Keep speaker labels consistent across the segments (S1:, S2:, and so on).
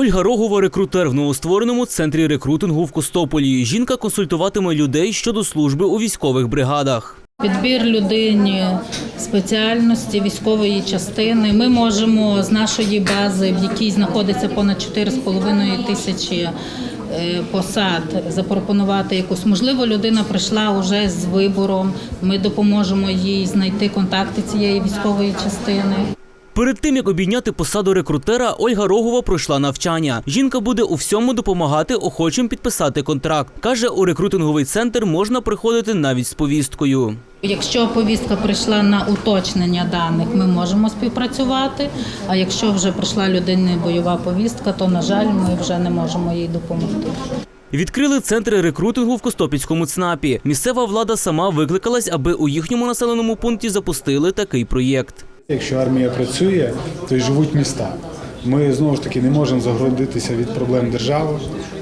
S1: Ольга Рогова, рекрутер в новоствореному центрі рекрутингу в Костополі. Жінка консультуватиме людей щодо служби у військових бригадах.
S2: Підбір людині спеціальності військової частини. Ми можемо з нашої бази, в якій знаходиться понад 4,5 тисячі е, посад, запропонувати якусь. Можливо, людина прийшла вже з вибором. Ми допоможемо їй знайти контакти цієї військової частини.
S1: Перед тим як обійняти посаду рекрутера, Ольга Рогова пройшла навчання. Жінка буде у всьому допомагати охочим підписати контракт. каже, у рекрутинговий центр можна приходити навіть з повісткою.
S2: Якщо повістка прийшла на уточнення даних, ми можемо співпрацювати. А якщо вже прийшла людині бойова повістка, то на жаль, ми вже не можемо їй допомогти.
S1: Відкрили центри рекрутингу в Костопільському ЦНАПі. Місцева влада сама викликалась, аби у їхньому населеному пункті запустили такий проєкт.
S3: Якщо армія працює, то й живуть міста. Ми знову ж таки не можемо загородитися від проблем держави,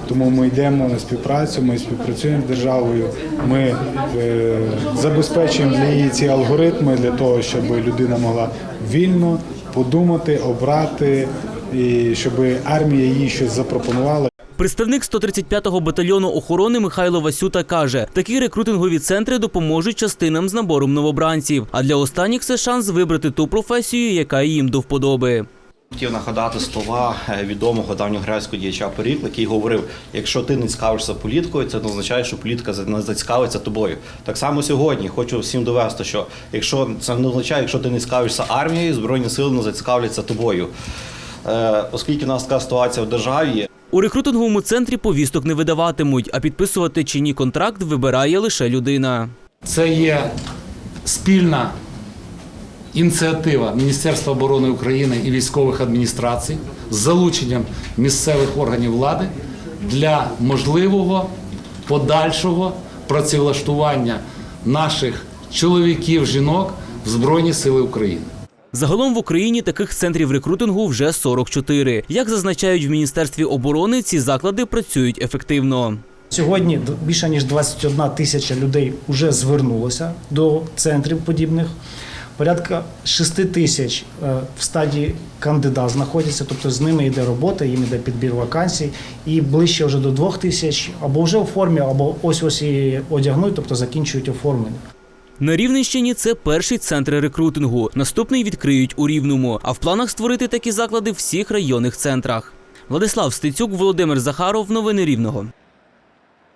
S3: тому ми йдемо на співпрацю, ми співпрацюємо з державою. Ми е, забезпечуємо для її ці алгоритми для того, щоб людина могла вільно подумати, обрати, і щоб армія їй щось запропонувала.
S1: Представник 135-го батальйону охорони Михайло Васюта каже, такі рекрутингові центри допоможуть частинам з набором новобранців. А для останніх це шанс вибрати ту професію, яка їм до вподоби.
S4: Хотів нагадати слова е, відомого давньогрецького діяча Перікла, який говорив: якщо ти не цікавишся політикою, це означає, що політика не зацікавиться тобою. Так само сьогодні хочу всім довести, що якщо це не означає, якщо ти не цікавишся армією, збройні сили не зацікавляться тобою. Е, Оскільки в нас така ситуація в державі,
S1: У рекрутинговому центрі повісток не видаватимуть, а підписувати чи ні контракт вибирає лише людина.
S5: Це є спільна ініціатива Міністерства оборони України і військових адміністрацій з залученням місцевих органів влади для можливого подальшого працевлаштування наших чоловіків, жінок в Збройні Сили України.
S1: Загалом в Україні таких центрів рекрутингу вже 44. Як зазначають в Міністерстві оборони, ці заклади працюють ефективно.
S6: Сьогодні більше ніж 21 тисяча людей вже звернулося до центрів подібних. Порядка 6 тисяч е, в стадії кандидат знаходяться, тобто з ними йде робота, їм йде підбір вакансій, і ближче вже до 2 тисяч або вже у формі, або ось ось і одягнуть, тобто закінчують оформлення.
S1: На Рівненщині це перший центр рекрутингу. Наступний відкриють у Рівному. А в планах створити такі заклади в всіх районних центрах. Владислав Стецюк, Володимир Захаров. Новини Рівного.